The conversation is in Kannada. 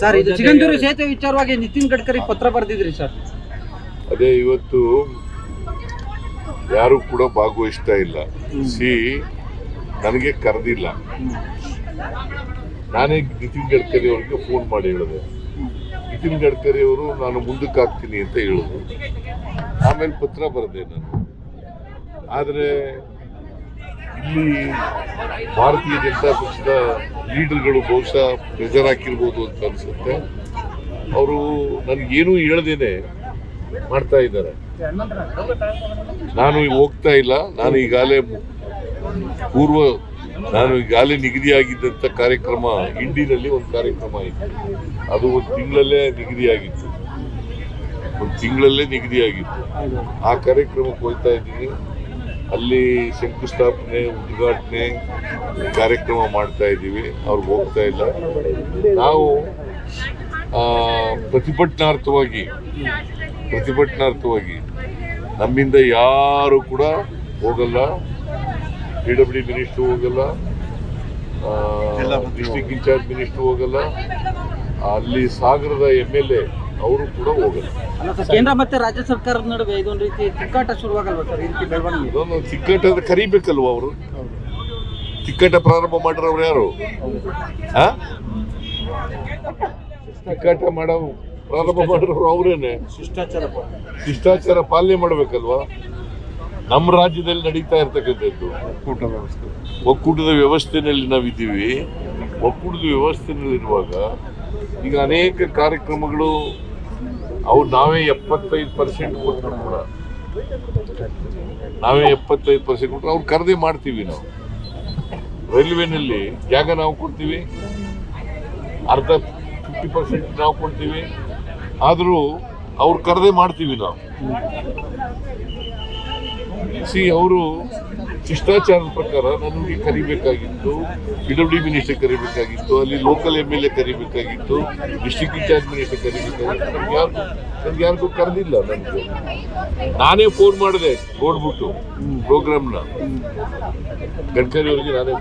ಸರ್ ಇದು ಸಿಗಂದೂರು ಸೇತುವೆ ವಿಚಾರವಾಗಿ ನಿತಿನ್ ಗಡ್ಕರಿ ಪತ್ರ ಬರೆದಿದ್ರಿ ಸರ್. ಅದೇ ಇವತ್ತು ಯಾರು ಕೂಡ ಭಾಗವಹಿಸ್ತಾ ಇಲ್ಲ. ಸಿ ನನಗೆ ಕರೆದಿಲ್ಲ. ನಾನೇ ನಿತಿನ್ ಗಡ್ಕರಿ ಅವ್ರಿಗೆ ಫೋನ್ ಮಾಡಿ ಹೇಳಿದೆ. ನಿತಿನ್ ಗಡ್ಕರಿ ಅವರು ನಾನು ಮುಂದಕ್ಕೆ ಹಾಕ್ತೀನಿ ಅಂತ ಹೇಳಿದ್ರು. ಆಮೇಲೆ ಪತ್ರ ಬರೆದೆ ನಾನು. ಆದರೆ ಇಲ್ಲಿ ಭಾರತೀಯ ಜನತಾ ಪಕ್ಷದ ಲೀಡರ್ಗಳು ಬಹುಶಃ ಪ್ರೆಜರ್ ಹಾಕಿರ್ಬೋದು ಅಂತ ಅನಿಸುತ್ತೆ. ಅವರು ನನಗೇನೂ ಹೇಳ್ದೇನೆ ಮಾಡ್ತಾ ಇದ್ದಾರೆ. ನಾನು ಹೋಗ್ತಾ ಇಲ್ಲ. ನಾನು ಈಗಾಗಲೇ ಪೂರ್ವ ನಾನು ಈಗಾಗಲೇ ನಿಗದಿಯಾಗಿದ್ದಂಥ ಕಾರ್ಯಕ್ರಮ ಇಂಡಿನಲ್ಲಿ ಒಂದು ಕಾರ್ಯಕ್ರಮ ಆಯಿತು ಅದು ಒಂದು ತಿಂಗಳಲ್ಲೇ ನಿಗದಿಯಾಗಿತ್ತು. ಒಂದು ತಿಂಗಳಲ್ಲೇ ನಿಗದಿಯಾಗಿತ್ತು. ಆ ಕಾರ್ಯಕ್ರಮಕ್ಕೆ ಹೋಗ್ತಾ ಇದ್ದೀನಿ. ಅಲ್ಲಿ ಶಂಕುಸ್ಥಾಪನೆ ಉದ್ಘಾಟನೆ ಕಾರ್ಯಕ್ರಮ ಮಾಡ್ತಾ ಇದ್ದೀವಿ. ಅವ್ರಿಗೆ ಹೋಗ್ತಾ ಇಲ್ಲ. ನಾವು ಪ್ರತಿಭಟನಾರ್ಥವಾಗಿ ಪ್ರತಿಭಟನಾರ್ಥವಾಗಿ ನಮ್ಮಿಂದ ಯಾರು ಕೂಡ ಹೋಗಲ್ಲ. ಪಿ ಡಬ್ಲ್ಯೂ ಮಿನಿಸ್ಟ್ರು ಹೋಗಲ್ಲ. ಡಿಸ್ಟಿಕ್ ಇನ್ಚಾರ್ಜ್ ಮಿನಿಸ್ಟ್ರು ಹೋಗಲ್ಲ. ಅಲ್ಲಿ ಸಾಗರದ ಎಂ ಎಲ್ ಎ ಅವರು ಕೂಡ ಹೋಗಲ್ಲ. ಕೇಂದ್ರ ಮತ್ತೆ ರಾಜ್ಯ ಸರ್ಕಾರದ ನಡುವೆ ಇದೊಂದು ರೀತಿ ತಿಕ್ಕಾಟ ಶುರುವಾಗಲ್ವಾ ಸರ್ ಈ ರೀತಿ ಬೆಳವಣಿಗೆ? ಇದೊಂದು ತಿಕ್ಕಟ್ಟ ಕರಿಬೇಕಲ್ವ ಅವರು? ತಿಕ್ಕಾಟ ಪ್ರಾರಂಭ ಮಾಡಿರೋರು ಯಾರು? ತಿಕ್ಕಾಟ ಮಾಡೋ ಪ್ರಾರಂಭ ಮಾಡಿರೋರು ಅವರೇನೆ. ಶಿಷ್ಟಾಚಾರ ಶಿಷ್ಟಾಚಾರ ಪಾಲನೆ ಮಾಡಬೇಕಲ್ವಾ? ನಮ್ಮ ರಾಜ್ಯದಲ್ಲಿ ನಡೀತಾ ಇರ್ತಕ್ಕಂಥದ್ದು. ಒಕ್ಕೂಟ ವ್ಯವಸ್ಥೆ. ಒಕ್ಕೂಟದ ವ್ಯವಸ್ಥೆನಲ್ಲಿ ನಾವಿದ್ದೀವಿ. ಒಕ್ಕೂಟದ ವ್ಯವಸ್ಥೆನಲ್ಲಿರುವಾಗ ಈಗ ಅನೇಕ ಕಾರ್ಯಕ್ರಮಗಳು ಅವು ನಾವೇ ಎಪ್ಪತ್ತೈದು ಪರ್ಸೆಂಟ್ ಕೊಟ್ಟರು ಕೂಡ. ನಾವೇ ಎಪ್ಪತ್ತೈದು ಪರ್ಸೆಂಟ್ ಕೊಟ್ಟರು. ಅವ್ರು ಖರೀದಿ ಮಾಡ್ತೀವಿ ನಾವು. ರೈಲ್ವೆನಲ್ಲಿ ಜಾಗ ನಾವು ಕೊಡ್ತೀವಿ. ಅರ್ಧ ಫಿಫ್ಟಿ ಪರ್ಸೆಂಟ್ ನಾವು ಕೊಡ್ತೀವಿ. ಆದರೂ ಅವ್ರು ಖರೀದಿ ಮಾಡ್ತೀವಿ ನಾವು. ಸಿ ಅವರು ಶಿಷ್ಟಾಚಾರದ ಪ್ರಕಾರ ನನಗೆ ಕರಿಬೇಕಾಗಿತ್ತು ಪಿ ಡಬ್ಲ್ಯೂ ಮಿನಿಸ್ಟರ್ ಕರಿಬೇಕಾಗಿತ್ತು ಅಲ್ಲಿ ಲೋಕಲ್ ಎಂ ಎಲ್ ಎ ಕರಿಬೇಕಾಗಿತ್ತು ಡಿಸ್ಟಿಕ್ ಇನ್ಚಾರ್ಜ್ ಮಿನಿಸ್ಟರ್ ಕರಿಬೇಕಾಗಿತ್ತು. ನಮ್ಗೆ ಯಾರು ನನ್ಗೆ ಯಾರಿಗೂ ಕರೆದಿಲ್ಲ ನನಗೆ ನಾನೇ ಫೋನ್ ಮಾಡಿದೆ ನೋಡ್ಬಿಟ್ಟು ಪ್ರೋಗ್ರಾಮ್ನ ಗಡ್ಕರಿ ಅವರಿಗೆ ನಾನೇ